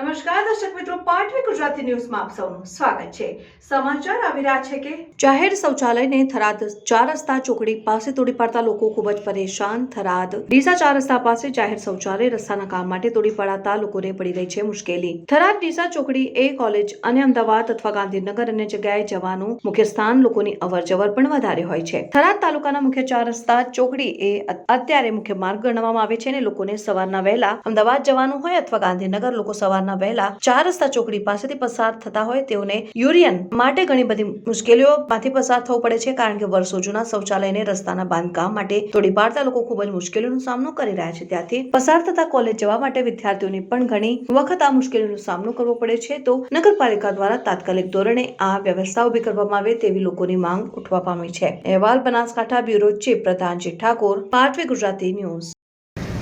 નમસ્કાર, દર્શક મિત્રો પાટવી ગુજરાતી ન્યૂઝમાં આપ સૌનું સ્વાગત છે. સમાચાર આવી રહ્યા છે કે જાહેર શૌચાલયને થરાદ ચાર રસ્તા ચોકડી પાસે તોડી પાડતા લોકો ખૂબ જ પરેશાન. થરાદ ડીસા ચાર રસ્તા પાસે જાહેર શૌચાલય રસ્તાના કામ માટે તોડી પડાતા લોકોને પડી રહી છે મુશ્કેલી. થરાદ ડીસા ચોકડી એ કોલેજ અને અમદાવાદ અથવા ગાંધીનગર અન્ય જગ્યાએ જવાનું મુખ્ય સ્થાન લોકોની અવરજવર પણ વધારે હોય છે. થરાદ તાલુકાના મુખ્ય ચાર રસ્તા ચોકડી એ અત્યારે મુખ્ય માર્ગ ગણવામાં આવે છે અને લોકોને સવારના વહેલા અમદાવાદ જવાનું હોય અથવા ગાંધીનગર લોકો સવારના વહેલા ચાર રસ્તા ચોકડી પાસેથી પસાર થતા હોય તેઓને યુરિયન માટે ઘણી બધી મુશ્કેલીઓમાંથી પસાર થવું પડે છે, કારણ કે વર્ષો જૂના શૌચાલયને રસ્તાના બાંધકામ માટે તોડી પાડતા લોકો ખૂબ જ મુશ્કેલીનો સામનો કરી રહ્યા છે. ત્યાંથી પસાર થતા કોલેજ જવા માટે વિદ્યાર્થીઓને પણ ઘણી વખત આ મુશ્કેલીનો સામનો કરવો પડે છે. તો નગરપાલિકા દ્વારા તાત્કાલિક ધોરણે આ વ્યવસ્થા ઊભી કરવામાં આવે તેવી લોકોની માંગ ઉઠવા પામી છે. અહેવાલ Banaskantha bureau chief Pradhanji Thakor Patvi Gujarati news.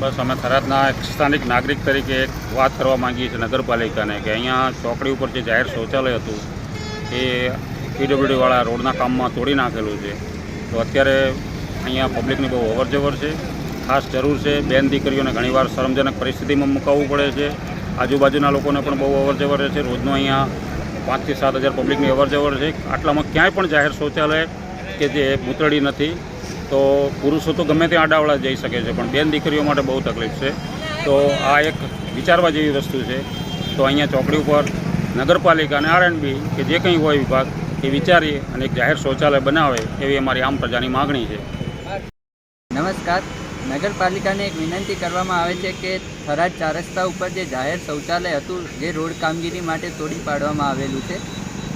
બસ અમે થરાદના એક સ્થાનિક નાગરિક તરીકે એક વાત કરવા માંગીએ છીએ નગરપાલિકાને કે અહીંયા ચોકડી ઉપર જે જાહેર શૌચાલય હતું, એ પીડબ્લ્યુડીવાળા રોડના કામમાં તોડી નાખેલું છે. તો અત્યારે અહીંયા પબ્લિકની બહુ અવરજવર છે. ખાસ જરૂર છે બેન દીકરીઓને ઘણીવાર શરમજનક પરિસ્થિતિમાં મુકાવવું પડે છે. આજુબાજુના લોકોને પણ બહુ અવરજવર છે. રોજનું અહીંયા પાંચથી સાત હજાર પબ્લિકની અવરજવર છે. આટલામાં ક્યાંય પણ જાહેર શૌચાલય કે જે મૂતરડી નથી. તો પુરુષો તો ગમે ત્યાં આડાવડા જઈ શકે છે, પણ બેન દીકરીઓ માટે બહુ તકલીફ છે. તો આ એક વિચારવા જેવી વસ્તુ છે. તો અહીંયા ચોકડી ઉપર નગરપાલિકા અને આરએનબી કે જે કંઈ હોય વિભાગ એ વિચારીએ અને એક જાહેર શૌચાલય બનાવે એવી અમારી આમ પ્રજાની માગણી છે. નમસ્કાર. નગરપાલિકાને એક વિનંતી કરવામાં આવે છે કે થરાદ ચાર રસ્તા ઉપર જે જાહેર શૌચાલય હતું, જે રોડ કામગીરી માટે તોડી પાડવામાં આવેલું છે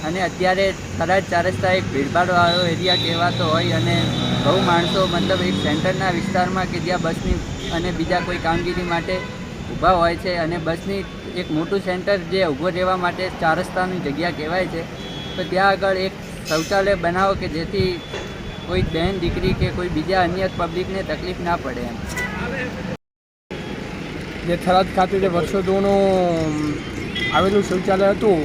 અને અત્યારે થરાદ ચાર રસ્તા એક ભીડભાડવાળો એરિયા કહેવાતો હોય અને બહુ માણસો મતલબ એક સેન્ટરના વિસ્તારમાં કે જ્યાં બસની અને બીજા કોઈ કામગીરી માટે ઊભા હોય છે અને બસની એક મોટું સેન્ટર જે ઊભો રહેવા માટે ચાર રસ્તાની જગ્યા કહેવાય છે, તો ત્યાં આગળ એક શૌચાલય બનાવો કે જેથી કોઈ બહેન દીકરી કે કોઈ બીજા અન્ય પબ્લિકને તકલીફ ના પડે એમ. જે થરાદ ખાતે જે વર્ષો જૂનું આવેલું શૌચાલય હતું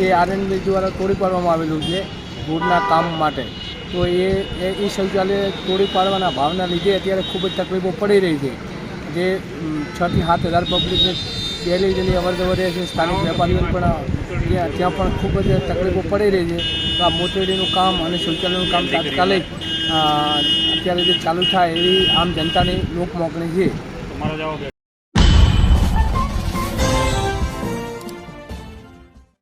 એ આરએનબી દ્વારા તોડી પાડવામાં આવેલું છે રોડના કામ માટે. તો એ એ શૌચાલય તોડી પાડવાના ભાવના લીધે અત્યારે ખૂબ જ તકલીફો પડી રહી છે. જે છ છથી સાત હજાર પબ્લિકને ડેલી ડેલી અવર જવર રહે છે, સ્થાનિક વેપારીઓને પણ ત્યાં પણ ખૂબ જ તકલીફો પડી રહી છે. તો આ મોતેડીનું કામ અને શૌચાલયનું કામ તાત્કાલિક અત્યારે જે ચાલુ થાય એવી આમ જનતાની લોક મોકણી છે